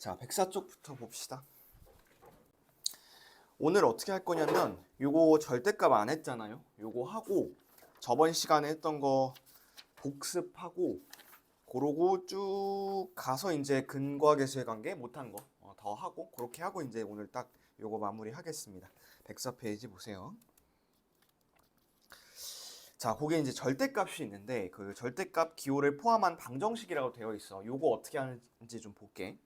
자, 백사 쪽부터 봅시다. 오늘 어떻게 할 거냐면 요거 절대값 안 했잖아요. 요거 하고 저번 시간에 했던 거 복습하고 그러고 쭉 가서 이제 근과 계수의 관계 못한 거 더 하고 그렇게 하고 이제 오늘 딱 요거 마무리 하겠습니다. 104페이지 보세요. 자, 그게 이제 절대값이 있는데 그 절대값 기호를 포함한 방정식이라고 되어 있어. 요거 어떻게 하는지 좀 볼게.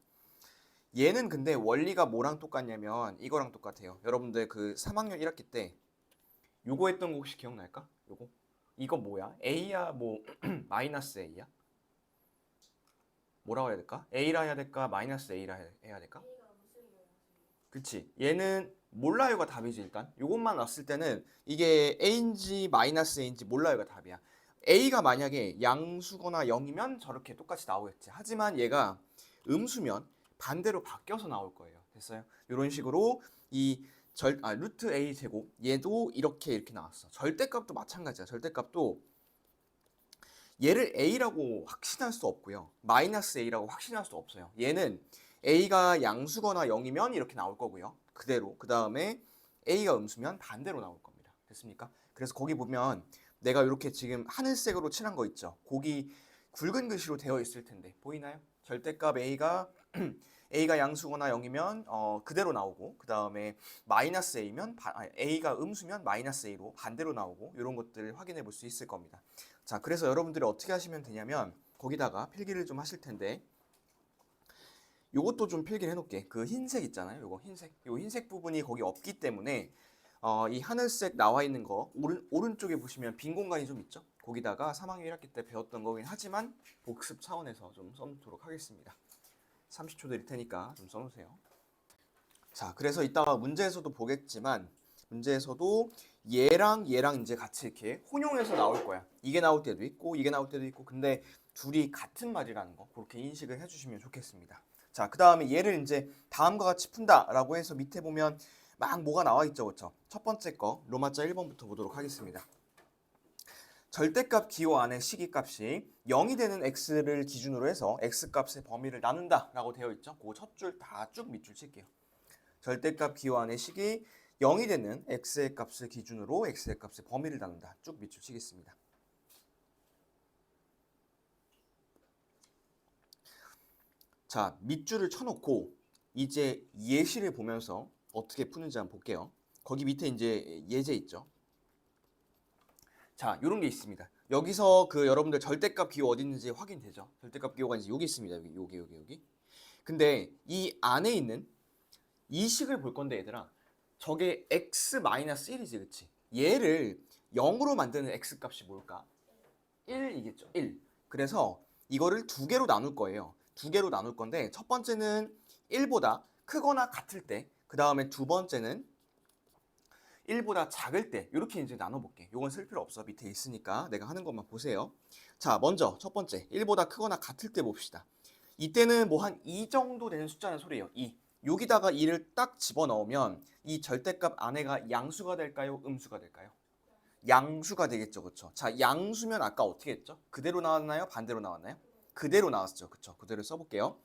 얘는 근데 원리가 뭐랑 똑같냐면 이거랑 똑같아요. 여러분들 그 3학년 1학기 때 요거 했던 거 혹시 기억날까? 요거 이거 뭐야? A야 뭐 마이너스 A야? 뭐라고 해야 될까? A라 해야 될까? 마이너스 A라 해- 해야 될까? 그치 얘는 몰라요가 답이지 일단 요것만 왔을 때는 이게 A인지 마이너스 A인지 몰라요가 답이야 A가 만약에 양수거나 0이면 저렇게 똑같이 나오겠지 하지만 얘가 음수면 반대로 바뀌어서 나올 거예요 됐어요? 이런 식으로 이 절, 아, 루트 A 제곱 얘도 이렇게 이렇게 나왔어 절대값도 마찬가지야 절대값도 얘를 A라고 확신할 수 없고요 마이너스 A라고 확신할 수 없어요 얘는 A가 양수거나 0이면 이렇게 나올 거고요. 그대로. 그 다음에 A가 음수면 반대로 나올 겁니다. 됐습니까? 그래서 거기 보면 내가 이렇게 지금 하늘색으로 칠한 거 있죠. 거기 굵은 글씨로 되어 있을 텐데 보이나요? 절대값 A가 A가 양수거나 0이면 어, 그대로 나오고 그 다음에 마이너스 A면 바, 아니, A가 음수면 마이너스 A로 반대로 나오고 이런 것들을 확인해 볼 수 있을 겁니다. 자, 그래서 여러분들이 어떻게 하시면 되냐면 거기다가 필기를 좀 하실 텐데 요것도 좀 필기를 해놓을게. 그 흰색 있잖아요. 요거 흰색. 요 흰색 부분이 거기 없기 때문에 어, 이 하늘색 나와 있는 거 오른 오른쪽에 보시면 빈 공간이 좀 있죠. 거기다가 3학년 1학기 때 배웠던 거긴 하지만 복습 차원에서 좀 써놓도록 하겠습니다. 30초 드릴 테니까 좀 써놓으세요. 자, 그래서 이따가 문제에서도 보겠지만 문제에서도 얘랑 얘랑 이제 같이 이렇게 혼용해서 나올 거야. 이게 나올 때도 있고 이게 나올 때도 있고 근데 둘이 같은 말이라는 거 그렇게 인식을 해주시면 좋겠습니다. 자, 그 다음에 얘를 이제 다음과 같이 푼다라고 해서 밑에 보면 막 뭐가 나와 있죠, 그렇죠? 첫 번째 거 로마자 1번부터 보도록 하겠습니다. 절대값 기호 안에 시기값이 0이 되는 x를 기준으로 해서 x값의 범위를 나눈다라고 되어 있죠. 그첫줄 다 쭉 밑줄 칠게요. 절대값 기호 안에 식이 0이 되는 x의 값을 기준으로 x의 값의 범위를 나눈다. 쭉 밑줄 치겠습니다. 자, 밑줄을 쳐놓고 이제 예시를 보면서 어떻게 푸는지 한번 볼게요. 거기 밑에 이제 예제 있죠. 자, 요런 게 있습니다. 여기서 그 여러분들 절대값 기호 어디 있는지 확인되죠? 절대값 기호가 이제 여기 있습니다. 여기, 여기, 여기, 여기. 근데 이 안에 있는 이 식을 볼 건데 얘들아, 저게 x-1이지, 그치? 얘를 0으로 만드는 x 값이 뭘까? 1이겠죠. 1. 그래서 이거를 두 개로 나눌 거예요. 두 개로 나눌 건데 첫 번째는 1보다 크거나 같을 때, 그 다음에 두 번째는 1보다 작을 때 이렇게 이제 나눠볼게. 이건 쓸 필요 없어. 밑에 있으니까 내가 하는 것만 보세요. 자, 먼저 첫 번째 1보다 크거나 같을 때 봅시다. 이때는 뭐 한 2 정도 되는 숫자는 소리예요. 2. 여기다가 2를 딱 집어넣으면 이 절대값 안에가 양수가 될까요? 음수가 될까요? 양수가 되겠죠. 그렇죠? 자, 양수면 아까 어떻게 했죠? 그대로 나왔나요? 반대로 나왔나요? 그대로 나왔죠. 그렇죠? 그대로 써볼게요.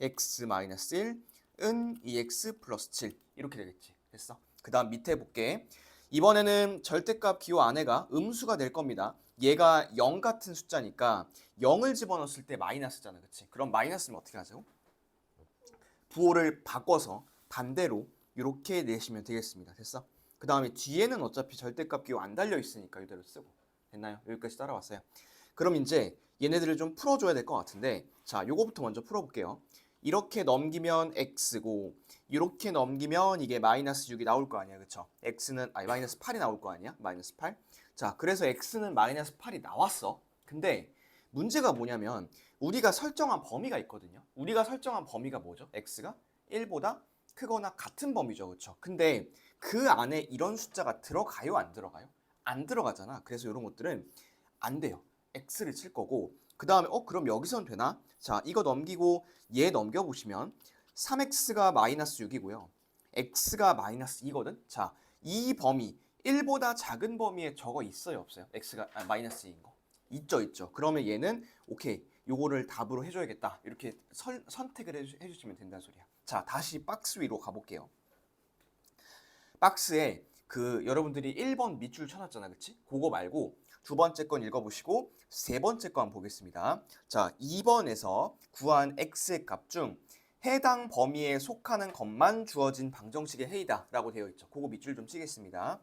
x-1은 2x 플러스 7 이렇게 되겠지. 됐어? 그 다음 밑에 볼게. 이번에는 절대값 기호 안에가 음수가 될 겁니다. 얘가 0 같은 숫자니까 0을 집어넣었을 때 마이너스잖아. 그치? 그럼 마이너스면 어떻게 하죠? 부호를 바꿔서 반대로 이렇게 내시면 되겠습니다. 됐어? 그 다음에 뒤에는 어차피 절대값 기호 안 달려 있으니까 이대로 쓰고 됐나요? 여기까지 따라왔어요. 그럼 이제 얘네들을 좀 풀어줘야 될 것 같은데 자 요거부터 먼저 풀어볼게요. 이렇게 넘기면 x고 이렇게 넘기면 이게 마이너스 6이 나올 거 아니야 그쵸? x는 아니 마이너스 8이 나올 거 아니야? 마이너스 8? 자 그래서 x는 마이너스 8이 나왔어. 근데 문제가 뭐냐면 우리가 설정한 범위가 있거든요. 우리가 설정한 범위가 뭐죠? x가 1보다 크거나 같은 범위죠. 그쵸? 근데 그 안에 이런 숫자가 들어가요? 안 들어가요? 안 들어가잖아. 그래서 이런 것들은 안 돼요. x를 칠 거고 그 다음에 어 그럼 여기선 되나? 자 이거 넘기고 얘 넘겨보시면 3x가 마이너스 6이고요. x가 마이너스 2거든. 자 이 범위 1보다 작은 범위에 저거 있어요 없어요? x가 아, 마이너스 2인 거 있죠 있죠. 그러면 얘는 오케이 요거를 답으로 해줘야겠다. 이렇게 선, 선택을 해주, 해주 시면 된다는 소리야. 자, 다시 박스 위로 가볼게요. 박스에 그 여러분들이 1번 밑줄 쳐놨잖아, 그치? 그거 말고 두 번째 건 읽어보시고 세 번째 거 한번 보겠습니다. 자, 2번에서 구한 x의 값 중 해당 범위에 속하는 것만 주어진 방정식의 해이다 라고 되어 있죠. 그거 밑줄 좀 치겠습니다.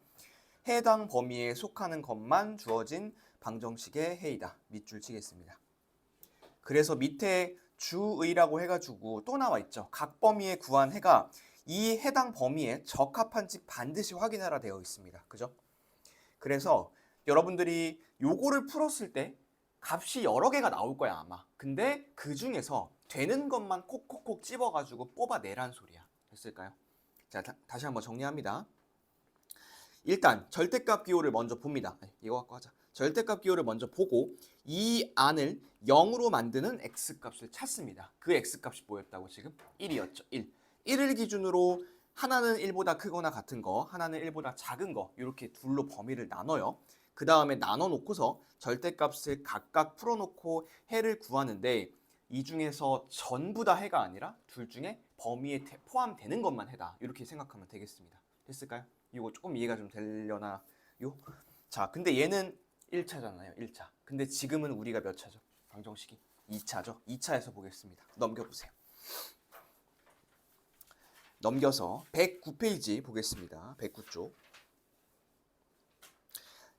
해당 범위에 속하는 것만 주어진 방정식의 해이다. 밑줄 치겠습니다. 그래서 밑에 주의라고 해가지고 또 나와 있죠. 각 범위에 구한 해가 이 해당 범위에 적합한지 반드시 확인하라 되어 있습니다. 그죠? 그래서 여러분들이 요거를 풀었을 때 값이 여러 개가 나올 거야 아마. 근데 그 중에서 되는 것만 콕콕콕 집어가지고 뽑아내란 소리야. 됐을까요? 자 다, 다시 한번 정리합니다. 일단 절대값 기호를 먼저 봅니다. 네, 이거 갖고 하자. 절대값 기호를 먼저 보고 이 안을 0으로 만드는 x값을 찾습니다. 그 x값이 뭐였다고 지금? 1이었죠. 1. 1을 기준으로 하나는 1보다 크거나 같은 거, 하나는 1보다 작은 거 이렇게 둘로 범위를 나눠요. 그 다음에 나눠 놓고서 절대값을 각각 풀어놓고 해를 구하는데 이 중에서 전부 다 해가 아니라 둘 중에 범위에 태- 포함되는 것만 해다 이렇게 생각하면 되겠습니다. 됐을까요? 이거 조금 이해가 좀 되려나요? 자, 근데 얘는 1차잖아요. 1차. 근데 지금은 우리가 몇 차죠? 방정식이 2차죠. 2차에서 보겠습니다. 넘겨보세요. 넘겨서 109페이지 보겠습니다. 109쪽.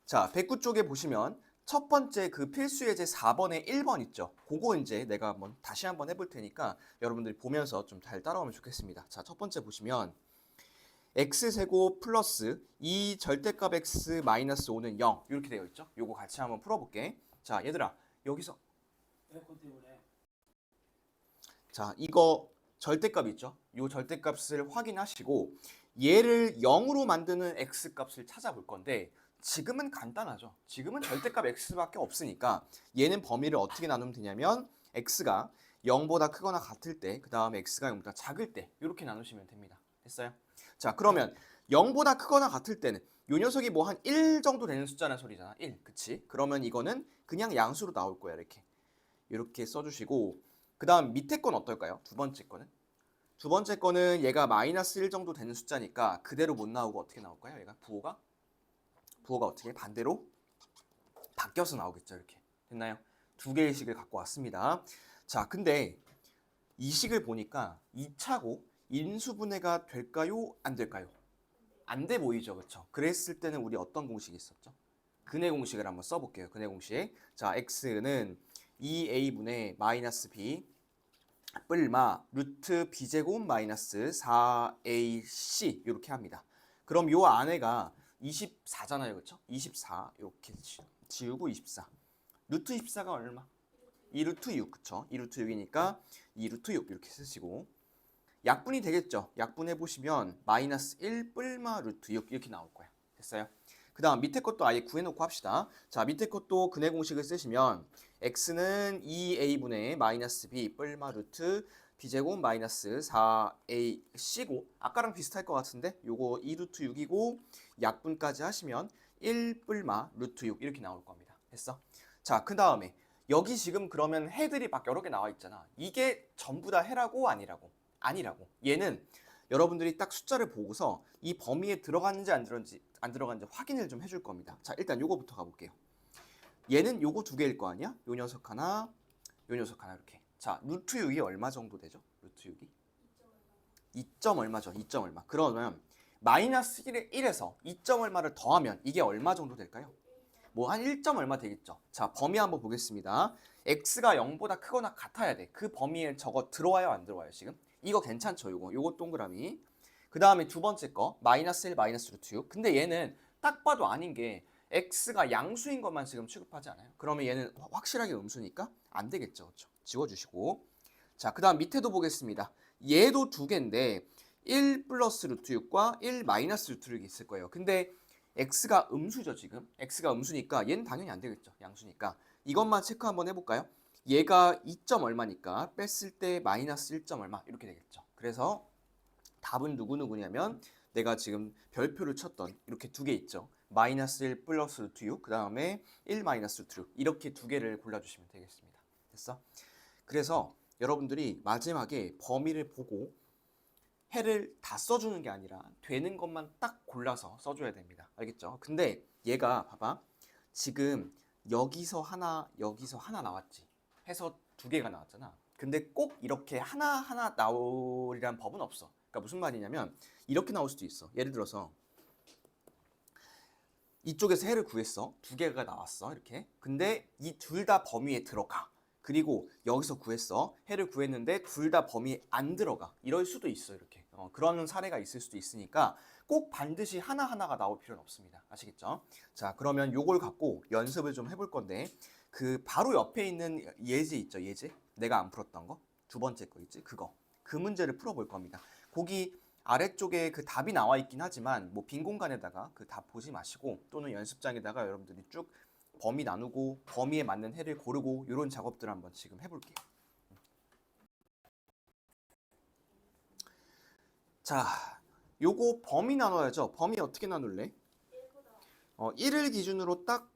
자, 109쪽에 보시면 첫 번째 그 필수 예제 4번에 1번 있죠. 그거 이제 내가 한번 다시 한번 해볼 테니까 여러분들이 보면서 좀 잘 따라오면 좋겠습니다. 자, 첫 번째 보시면 x세곱 플러스 이 절대값 x 마이너스 5는 0 이렇게 되어 있죠. 요거 같이 한번 풀어볼게. 자, 얘들아 여기서 자, 이거 절대값 있죠? 요 절대값을 확인하시고 얘를 0으로 만드는 x 값을 찾아볼 건데 지금은 간단하죠. 지금은 절대값 x밖에 없으니까 얘는 범위를 어떻게 나누면 되냐면 x가 0보다 크거나 같을 때, 그 다음에 x가 0보다 작을 때 이렇게 나누시면 됩니다. 됐어요? 자, 그러면 0보다 크거나 같을 때는 요 녀석이 뭐 한 1 정도 되는 숫자라는 소리잖아. 1. 그치? 그러면 이거는 그냥 양수로 나올 거야. 이렇게. 이렇게 써주시고 그 다음 밑에 건 어떨까요? 두 번째 거는 두 번째 거는 얘가 마이너스 1 정도 되는 숫자니까 그대로 못 나오고 어떻게 나올까요? 얘가 부호가 부호가 어떻게 반대로 바뀌어서 나오겠죠 이렇게 됐나요? 두 개의 식을 갖고 왔습니다 자 근데 이 식을 보니까 2차고 인수분해가 될까요? 안 될까요? 안 돼 보이죠 그렇죠? 그랬을 때는 우리 어떤 공식이 있었죠? 근해 공식을 한번 써볼게요 근해 공식 자 x는 2a분의 마이너스 b 뿔마 루트 b제곱 마이너스 4ac 이렇게 합니다. 그럼 요 안에가 24잖아요. 그렇죠? 24 이렇게 지- 지우고 24. 루트 24가 얼마? 2루트 6 그쵸? 2루트 6이니까 2루트 6 이렇게 쓰시고 약분이 되겠죠? 약분해 보시면 마이너스 1 뿔마 루트 6 이렇게 나올 거야. 됐어요? 그 다음 밑에 것도 아예 구해놓고 합시다. 자 밑에 것도 근해 공식을 쓰시면 x는 2a분의 마이너스 b 뿔마 루트 b제곱 마이너스 4ac고 아까랑 비슷할 것 같은데 요거 2루트 6이고 약분까지 하시면 1 뿔마 루트 6 이렇게 나올 겁니다. 됐어? 자 그 다음에 여기 지금 그러면 해들이 막 여러 개 나와 있잖아. 이게 전부 다 해라고 아니라고? 아니라고. 얘는 여러분들이 딱 숫자를 보고서 이 범위에 들어갔는지 안 들어갔는지 안 들어갔는지 확인을 좀 해줄 겁니다. 자 일단 요거부터 가볼게요. 얘는 요거 두 개일 거 아니야? 요 녀석 하나, 요 녀석 하나 이렇게. 자 루트 6이 얼마 정도 되죠? 루트 6이 2점 얼마죠? 2점 얼마. 그러면 마이너스 1에 1에서 2점 얼마를 더하면 이게 얼마 정도 될까요? 뭐 한 1점 얼마 되겠죠. 자 범위 한번 보겠습니다. x가 0보다 크거나 같아야 돼. 그 범위에 저거 들어와요 안 들어와요 지금? 이거 괜찮죠 요거 요거 동그라미. 그 다음에 두 번째 거 마이너스 1 마이너스 루트 6. 근데 얘는 딱 봐도 아닌 게 x가 양수인 것만 지금 취급하지 않아요? 그러면 얘는 확- 확실하게 음수니까 안 되겠죠. 그렇죠? 지워주시고 자, 그 다음 밑에도 보겠습니다. 얘도 두 개인데 1 플러스 루트 6과 1 마이너스 루트 6이 있을 거예요. 근데 x가 음수죠, 지금. x가 음수니까 얘는 당연히 안 되겠죠. 양수니까. 이것만 체크 한번 해볼까요? 얘가 2점 얼마니까 뺐을 때 마이너스 1점 얼마 이렇게 되겠죠. 그래서 답은 누구누구냐면 내가 지금 별표를 쳤던 이렇게 두 개 있죠. 마이너스 1 플러스 루트 6, 그 다음에 1 마이너스 루트 6 이렇게 두 개를 골라주시면 되겠습니다. 됐어? 그래서 여러분들이 마지막에 범위를 보고 해를 다 써주는 게 아니라 되는 것만 딱 골라서 써줘야 됩니다. 알겠죠? 근데 얘가 봐봐. 지금 여기서 하나, 여기서 하나 나왔지. 해서 두 개가 나왔잖아. 근데 꼭 이렇게 하나하나 나오리란 법은 없어. 그러니까 무슨 말이냐면 이렇게 나올 수도 있어. 예를 들어서 이쪽에서 해를 구했어. 두 개가 나왔어. 이렇게. 근데 이 둘 다 범위에 들어가. 그리고 여기서 구했어. 해를 구했는데 둘 다 범위에 안 들어가. 이럴 수도 있어. 이렇게. 어, 그런 사례가 있을 수도 있으니까 꼭 반드시 하나하나가 나올 필요는 없습니다. 아시겠죠? 자, 그러면 요걸 갖고 연습을 좀 해볼 건데 그 바로 옆에 있는 예제 있죠. 예제. 내가 안 풀었던 거. 두 번째 거 있지. 그거. 그 문제를 풀어볼 겁니다. 거기 아래쪽에 그 답이 나와 있긴 하지만 뭐 빈 공간에다가 그 답 보지 마시고 또는 연습장에다가 여러분들이 쭉 범위 나누고 범위에 맞는 해를 고르고 이런 작업들 한번 지금 해볼게요. 자, 요거 범위 나눠야죠. 범위 어떻게 나눌래? 어, 1을 기준으로 딱,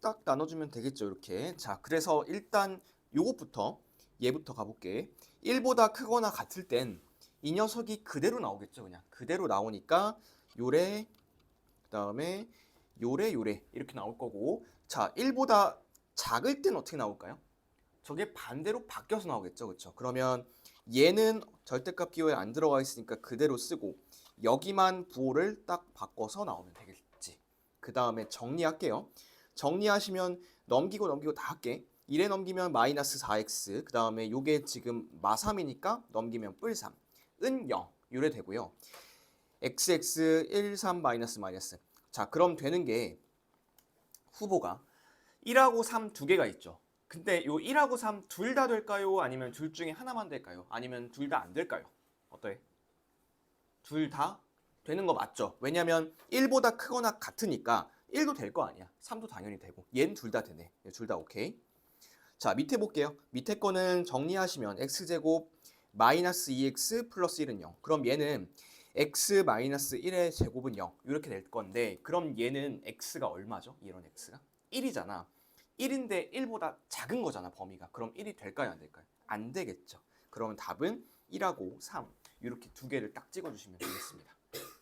딱 나눠주면 되겠죠. 이렇게. 자, 그래서 일단 요것부터, 얘부터 가볼게. 1보다 크거나 같을 땐 이 녀석이 그대로 나오겠죠. 그냥. 그대로 나오니까 요래, 그 다음에 요래, 요래. 이렇게 나올 거고. 자, 1보다 작을 땐 어떻게 나올까요? 저게 반대로 바뀌어서 나오겠죠. 그렇죠? 그러면 얘는 절대값 기호에 안 들어가 있으니까 그대로 쓰고 여기만 부호를 딱 바꿔서 나오면 되겠지. 그 다음에 정리할게요. 정리하시면 넘기고 넘기고 다 할게. 1에 넘기면 마이너스 4x 그 다음에 요게 지금 마3이니까 넘기면 뿔3 은 0 요래 되고요. xx 1, 3 마이너스 마이너스 자 그럼 되는 게 후보가 1하고 3 두 개가 있죠. 근데 요 1하고 3 둘 다 될까요? 아니면 둘 중에 하나만 될까요? 아니면 둘 다 안 될까요? 어때? 둘 다 되는 거 맞죠? 왜냐면 1보다 크거나 같으니까 1도 될 거 아니야. 3도 당연히 되고. 얘는 둘 다 되네. 둘 다 오케이. 자, 밑에 볼게요. 밑에 거는 정리하시면 x제곱 마이너스 2x 플러스 1은 0. 그럼 얘는 x 마이너스 1의 제곱은 0. 이렇게 될 건데 그럼 얘는 x가 얼마죠? 이런 x가? 1이잖아. 1인데 1보다 작은 거잖아, 범위가. 그럼 1이 될까요, 안 될까요? 안 되겠죠. 그러면 답은 1하고 3. 이렇게 두 개를 딱 찍어 주시면 되겠습니다.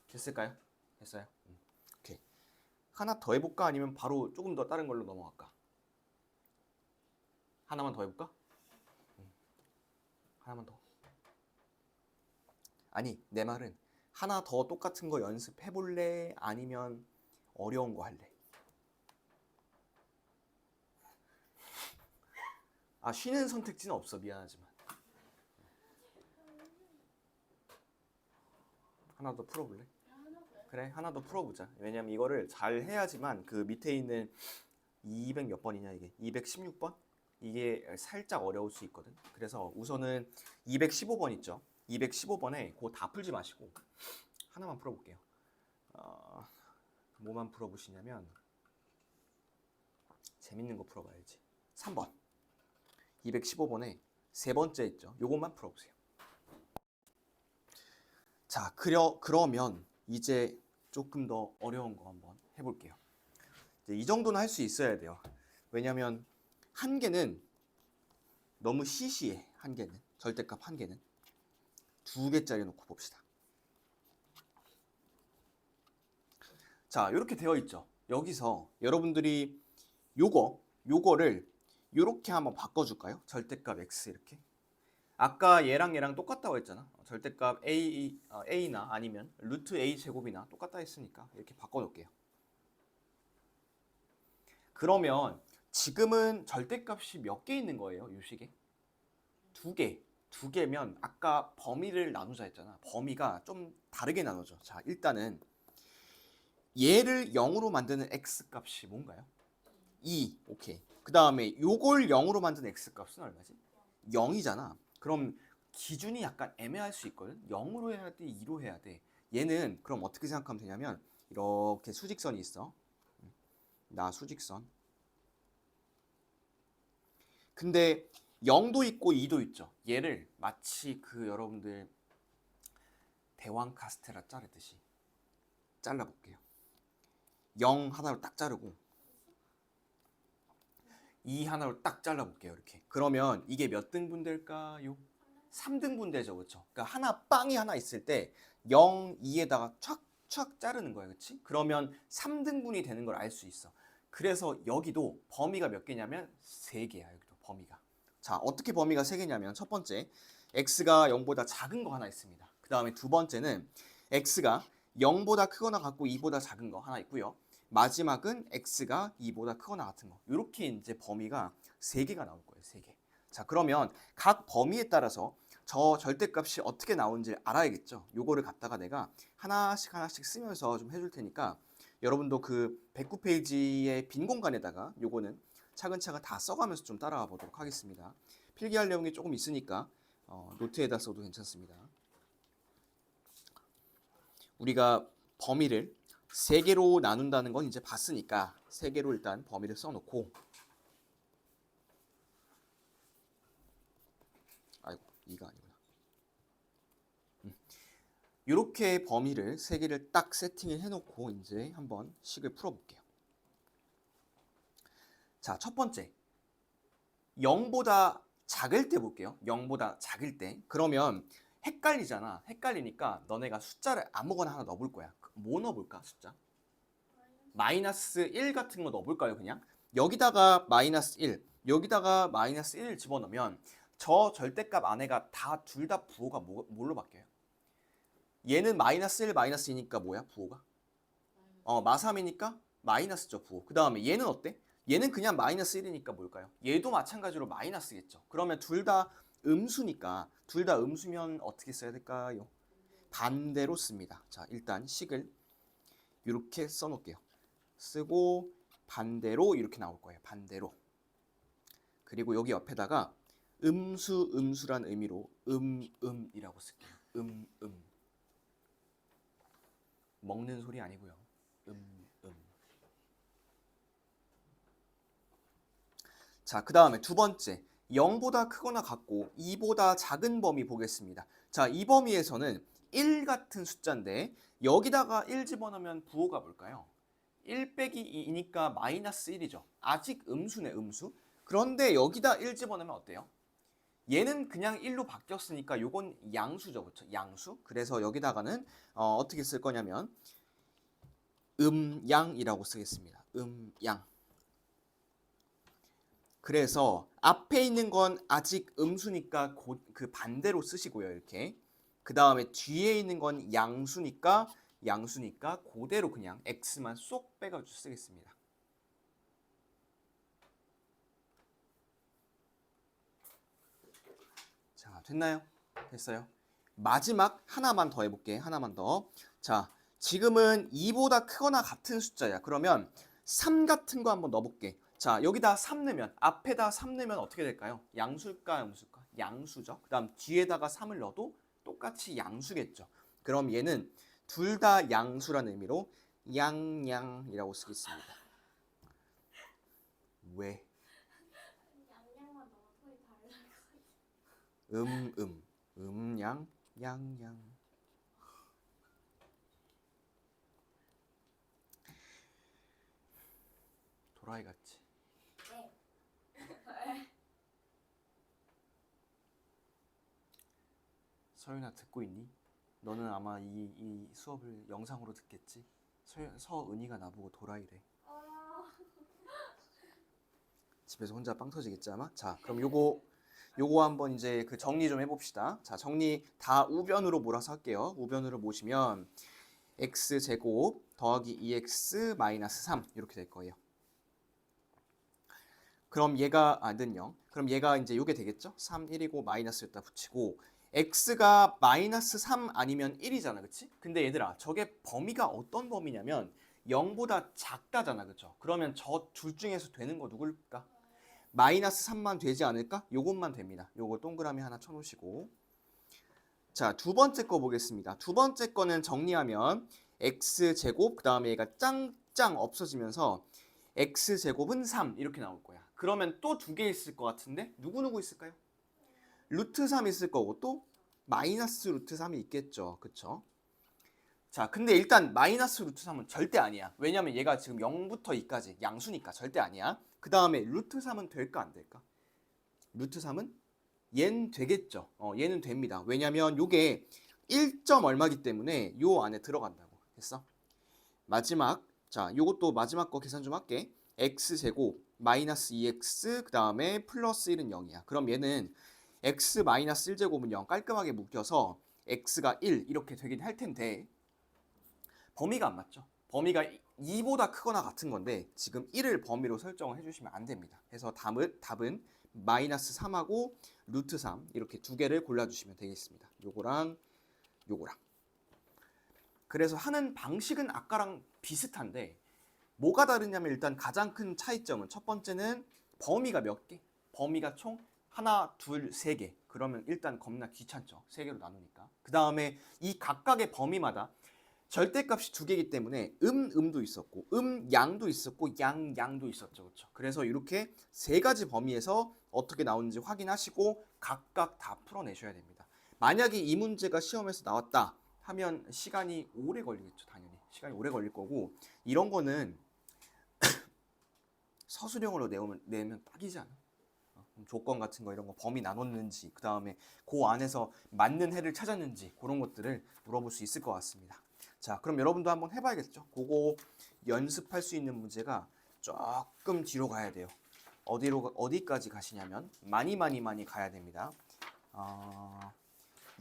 됐을까요? 됐어요? 음. 오케이. 하나 더 해볼까? 아니면 바로 조금 더 다른 걸로 넘어갈까? 하나만 더 해볼까? 음. 하나만 더. 아니, 내 말은 하나 더 똑같은 거 연습해 볼래? 아니면 어려운 거 할래? 아, 쉬는 선택지는 없어. 미안하지만. 하나 더 풀어볼래? 그래, 하나 더 풀어보자. 왜냐면 이거를 잘 해야지만 그 밑에 있는 200 몇 번이냐 이게? 216번? 이게 살짝 어려울 수 있거든. 그래서 우선은 215번 있죠. 215번에 그거 다 풀지 마시고 하나만 풀어볼게요. 어, 뭐만 풀어보시냐면 재밌는 거 풀어봐야지. 3번. 215번에 세 번째 있죠. 요것만 풀어보세요. 자, 그려, 그러면 이제 조금 더 어려운 거 한번 해볼게요. 이 정도는 할 수 있어야 돼요. 왜냐면 한 개는 너무 시시해. 한 개는 절대값 한 개는 두 개짜리 놓고 봅시다. 자, 이렇게 되어 있죠. 여기서 여러분들이 요거 요거를 요렇게 한번 바꿔줄까요? 절대값 x 이렇게. 아까 얘랑 얘랑 똑같다고 했잖아. 어, 절대값 a 어, a나 아니면 루트 a 제곱이나 똑같다 했으니까 이렇게 바꿔놓을게요. 그러면 지금은 절대값이 몇 개 있는 거예요? 요 식에 두 개. 두 개면 아까 범위를 나누자 했잖아. 범위가 좀 다르게 나눠져. 자, 일단은 얘를 0으로 만드는 x 값이 뭔가요? 2. 오케이. 그 다음에 요걸 0으로 만든 x 값은 얼마지? 0이잖아. 그럼 기준이 약간 애매할 수 있거든. 0으로 해야 돼, 2로 해야 돼. 얘는 그럼 어떻게 생각하면 되냐면 이렇게 수직선이 있어. 나 수직선. 근데 0도 있고 2도 있죠. 얘를 마치 그 여러분들 대왕 카스테라 자르듯이 잘라볼게요. 0 하나로 딱 자르고 2 하나로 딱 잘라볼게요. 이렇게. 그러면 이게 몇 등분 될까요? 3등분 되죠. 그렇죠? 그러니까 하나 빵이 하나 있을 때 0, 2에다가 촥촥 자르는 거예요. 그렇지? 그러면 3등분이 되는 걸 알 수 있어. 그래서 여기도 범위가 몇 개냐면 3개야. 여기도 범위가. 자, 어떻게 범위가 3개냐면 첫 번째 x가 0보다 작은 거 하나 있습니다. 그 다음에 두 번째는 x가 0보다 크거나 같고 2보다 작은 거 하나 있고요. 마지막은 x가 2보다 크거나 같은 거. 이렇게 이제 범위가 3개가 나올 거예요. 3개. 자, 그러면 각 범위에 따라서 저 절대값이 어떻게 나오는지 알아야겠죠. 요거를 갖다가 내가 하나씩 하나씩 쓰면서 좀 해줄 테니까 여러분도 그 109페이지의 빈 공간에다가 요거는 차근차근 다 써가면서 좀 따라와 보도록 하겠습니다. 필기할 내용이 조금 있으니까 어, 노트에다 써도 괜찮습니다. 우리가 범위를 세 개로 나눈다는 건 이제 봤으니까 세 개로 일단 범위를 써놓고 아이고 이가 아니구나. 음. 이렇게 범위를 세 개를 딱 세팅을 해놓고 이제 한번 식을 풀어볼게요. 자, 첫 번째 0보다 작을 때 볼게요. 0보다 작을 때. 그러면 헷갈리잖아. 헷갈리니까 너네가 숫자를 아무거나 하나 넣어볼 거야. 뭐 넣어볼까? 숫자? 마이너스 1 같은 거 넣어볼까요? 그냥 여기다가 마이너스 1, 여기다가 마이너스 1 집어넣으면 저 절대값 안에가 다 둘 다 부호가 뭐, 뭘로 바뀌어요? 얘는 마이너스 1, 마이너스 2니까 뭐야? 부호가? 어, 마삼이니까 마이너스죠, 부호. 그 다음에 얘는 어때? 얘는 그냥 마이너스 1이니까 뭘까요? 얘도 마찬가지로 마이너스겠죠. 그러면 둘 다 음수니까 둘 다 음수면 어떻게 써야 될까요? 반대로 씁니다. 자, 일단 식을 이렇게 써 놓을게요. 쓰고 반대로 이렇게 나올 거예요. 반대로. 그리고 여기 옆에다가 음수 음수란 의미로 음음이라고 쓸게요. 음음. 먹는 소리 아니고요. 음 음. 자, 그 다음에 두 번째. 0보다 크거나 같고 2보다 작은 범위 보겠습니다. 자, 이 범위에서는 1 같은 숫자인데 여기다가 1 집어넣으면 부호가 뭘까요? 1 빼기 2니까 마이너스 1이죠. 아직 음수네, 음수. 그런데 여기다 1 집어넣으면 어때요? 얘는 그냥 1로 바뀌었으니까 요건 양수죠. 그렇죠? 양수. 그래서 여기다가는 어, 어떻게 쓸 거냐면 음양이라고 쓰겠습니다. 음양. 그래서 앞에 있는 건 아직 음수니까 고, 그 반대로 쓰시고요. 이렇게. 그 다음에 뒤에 있는 건 양수니까 양수니까 그대로 그냥 x만 쏙 빼가지고 쓰겠습니다. 자, 됐나요? 됐어요. 마지막 하나만 더 해볼게. 하나만 더. 자, 지금은 2보다 크거나 같은 숫자야. 그러면 3 같은 거 한번 넣어볼게. 자, 여기다 3 넣으면 앞에다 3 넣으면 어떻게 될까요? 양수일까, 음수일까? 양수죠. 그 다음 뒤에다가 3을 넣어도 똑같이 양수겠죠. 그럼 얘는 둘 다 양수라는 의미로 양양이라고 쓰겠습니다. 왜? 다르다. 음, 음, 음 양, 양 양. 도라이 같지? 네. 서윤아 듣고 있니? 너는 아마 이, 이 수업을 영상으로 듣겠지? 서, 서은이가 나보고 도라이래. 어, 집에서 혼자 빵 터지겠지 아마? 자, 그럼 요거 요거 한번 이제 그 정리 좀 해봅시다. 자, 정리 다 우변으로 몰아서 할게요. 우변으로 모시면 x 제곱 더하기 2x 마이너스 3 이렇게 될 거예요. 그럼 얘가 아, 는 0. 그럼 얘가 이제 요게 되겠죠? 3, 1이고 마이너스였다 붙이고 x가 마이너스 3 아니면 1이잖아, 그치? 근데 얘들아, 저게 범위가 어떤 범위냐면 0보다 작다잖아, 그쵸? 그러면 저 둘 중에서 되는 거 누굴까? 마이너스 3만 되지 않을까? 요것만 됩니다. 요거 동그라미 하나 쳐놓으시고 자, 두 번째 거 보겠습니다. 두 번째 거는 정리하면 x제곱 그 다음에 얘가 짱짱 없어지면서 x제곱은 3 이렇게 나올 거야. 그러면 또 두 개 있을 것 같은데 누구누구 있을까요? 루트 3 있을 거고 또 마이너스 루트 3이 있겠죠. 그쵸? 자, 근데 일단 마이너스 루트 3은 절대 아니야. 왜냐면 얘가 지금 0부터 2까지 양수니까 절대 아니야. 그 다음에 루트 3은 될까 안 될까? 루트 3은 얘는 되겠죠. 어, 얘는 됩니다. 왜냐면 요게 1점 얼마기 때문에 요 안에 들어간다고. 됐어? 마지막 자, 요것도 마지막 거 계산 좀 할게. x 제곱 마이너스 2x 그 다음에 플러스 1은 0이야. 그럼 얘는 x 마이너스 1제곱은 0 깔끔하게 묶여서 x가 1 이렇게 되긴 할 텐데 범위가 안 맞죠. 범위가 2보다 크거나 같은 건데 지금 1을 범위로 설정을 해주시면 안 됩니다. 그래서 답은, 답은 마이너스 3하고 루트 3 이렇게 두 개를 골라주시면 되겠습니다. 요거랑 요거랑. 그래서 하는 방식은 아까랑 비슷한데 뭐가 다르냐면 일단 가장 큰 차이점은 첫 번째는 범위가 몇 개? 범위가 총 하나, 둘, 세 개. 그러면 일단 겁나 귀찮죠. 세 개로 나누니까. 그 다음에 이 각각의 범위마다 절대값이 두 개이기 때문에 음, 음도 있었고 음, 양도 있었고 양, 양도 있었죠. 그렇죠? 그래서 이렇게 세 가지 범위에서 어떻게 나오는지 확인하시고 각각 다 풀어내셔야 됩니다. 만약에 이 문제가 시험에서 나왔다 하면 시간이 오래 걸리겠죠. 당연히. 시간이 오래 걸릴 거고 이런 거는 서술형으로 내오면, 내면 딱이지 않아? 어, 그럼 조건 같은 거 이런 거 범위 나눴는지 그 다음에 그 안에서 맞는 해를 찾았는지 그런 것들을 물어볼 수 있을 것 같습니다. 자 그럼 여러분도 한번 해봐야겠죠. 그거 연습할 수 있는 문제가 조금 뒤로 가야 돼요. 어디로 가- 어디까지 가시냐면 많이 많이 많이 가야 됩니다. 어,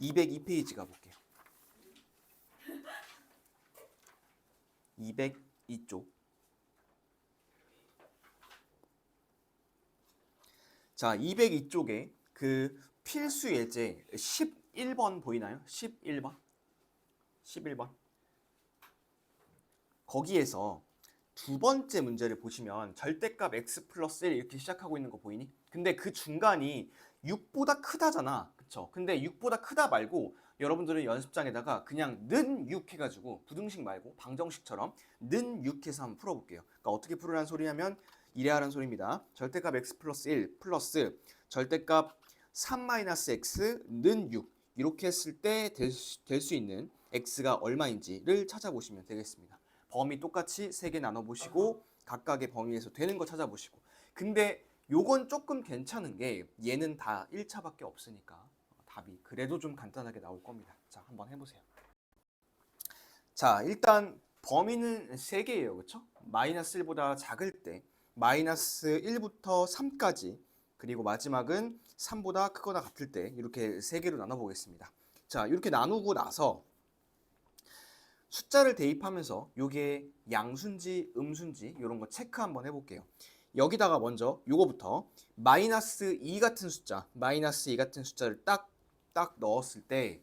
202페이지 가볼게요. 202쪽. 자, 202쪽에 그 필수 예제 11번 보이나요? 11번. 11번. 거기에서 두 번째 문제를 보시면 절대값 x 플러스 1 이렇게 시작하고 있는 거 보이니? 근데 그 중간이 6보다 크다잖아. 그쵸? 근데 6보다 크다 말고 여러분들은 연습장에다가 그냥 는 6 해가지고 부등식 말고 방정식처럼 는 6 해서 한번 풀어볼게요. 그러니까 어떻게 풀으라는 소리냐면 이래하라는 소리입니다. 절대값 x 플러스 1 플러스 절대값 3 마이너스 x 는 6 이렇게 했을 때 될 수 있는 x가 얼마인지를 찾아보시면 되겠습니다. 범위 똑같이 세 개 나눠보시고 각각의 범위에서 되는 거 찾아보시고 근데 요건 조금 괜찮은 게 얘는 다 1차밖에 없으니까 답이 그래도 좀 간단하게 나올 겁니다. 자, 한번 해보세요. 자, 일단 범위는 3개예요. 그렇죠? 마이너스 1보다 작을 때 마이너스 1부터 3까지 그리고 마지막은 3보다 크거나 같을 때 이렇게 3개로 나눠 보겠습니다. 자, 이렇게 나누고 나서 숫자를 대입하면서 요게 양수인지 음수인지 이런 거 체크 한번 해볼게요. 여기다가 먼저 요거부터 마이너스 2 같은 숫자, 마이너스 2 같은 숫자를 딱 딱 넣었을 때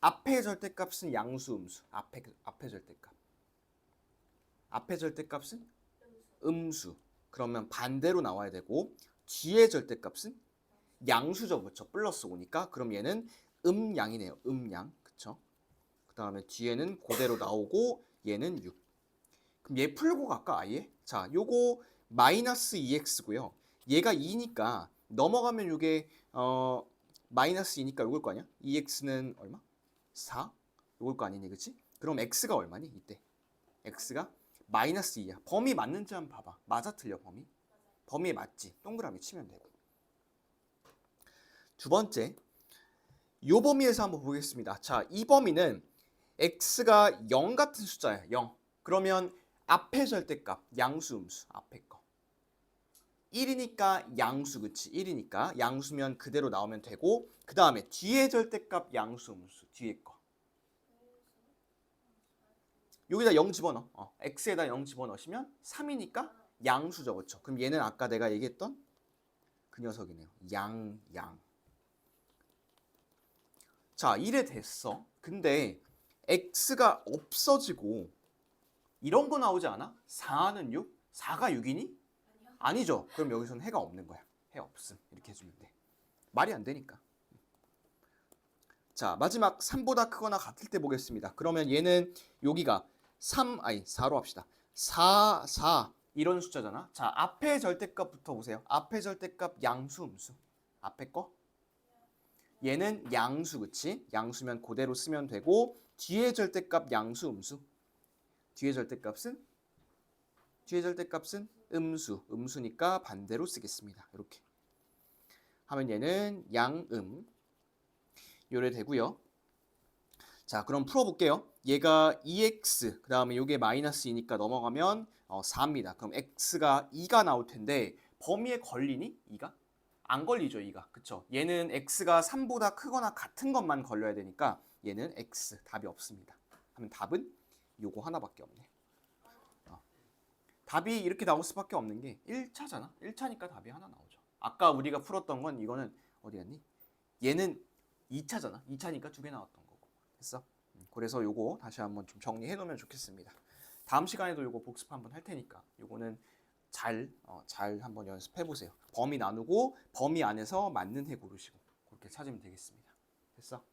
앞의 절대값은 양수, 음수. 앞에 앞의 절대값. 앞의 절대값은 음수. 그러면 반대로 나와야 되고 뒤의 절대값은 양수죠, 그렇죠? 플러스 5니까 그럼 얘는 음양이네요. 음양, 그렇죠? 그 다음에 뒤에는 그대로 나오고 얘는 6. 그럼 얘 풀고 갈까 아예? 자, 요거 마이너스 2x고요. 얘가 2니까 넘어가면 요게 어 마이너스 2니까 요걸 거 아니야? 2x는 얼마? 4? 요걸 거 아니니 그치? 그럼 x가 얼마니 이때? x가 마이너스 2야. 범위 맞는지 한번 봐봐. 맞아 틀려 범위? 범위에 맞지. 동그라미 치면 되고. 두 번째, 요 범위에서 한번 보겠습니다. 자, 이 범위는 x가 0 같은 숫자야. 0. 그러면 앞에 절대값 양수 음수 앞에 거. 1이니까 양수 그치 1이니까 양수면 그대로 나오면 되고 그 다음에 뒤에 절대값 양수 음수 뒤에 거 여기다 0 집어넣어 어, x에다 0 집어넣으시면 3이니까 양수죠 그쵸 그럼 얘는 아까 내가 얘기했던 그 녀석이네요 양, 양. 자, 이래 됐어. 근데 x가 없어지고 이런 거 나오지 않아? 4는 6? 4가 6이니? 아니죠. 그럼 여기서는 해가 없는 거야. 해 없음. 이렇게 해주면 돼. 말이 안 되니까. 자, 마지막 3보다 크거나 같을 때 보겠습니다. 그러면 얘는 여기가 3, 아니 4로 합시다. 4, 4 이런 숫자잖아. 자, 앞에 절대값부터 보세요. 앞에 절대값 양수, 음수. 앞에 거? 얘는 양수, 그치? 양수면 그대로 쓰면 되고 뒤에 절대값 양수, 음수. 뒤에 절대값은 뒤에 절대값은 음수. 음수니까 반대로 쓰겠습니다. 이렇게. 하면 얘는 양음. 요래 되고요. 자, 그럼 풀어볼게요. 얘가 2x, 그 다음에 요게 마이너스 2니까 넘어가면 어, 4입니다. 그럼 x가 2가 나올 텐데 범위에 걸리니? 2가? 안 걸리죠, 2가. 그쵸? 얘는 x가 3보다 크거나 같은 것만 걸려야 되니까 얘는 x, 답이 없습니다. 하면 답은 요거 하나밖에 없네. 어. 답이 이렇게 나올 수밖에 없는 게 1차잖아. 1차니까 답이 하나 나오죠. 아까 우리가 풀었던 건 이거는 어디 갔니? 얘는 2차잖아. 2차니까 두 개 나왔던 됐어? 음, 그래서 요거 다시 한번 좀 정리해 놓으면 좋겠습니다. 다음 시간에도 요거 복습 한번 할 테니까 요거는 잘, 어, 잘 한번 연습해 보세요. 범위 나누고 범위 안에서 맞는 해 고르시고 그렇게 찾으면 되겠습니다. 됐어?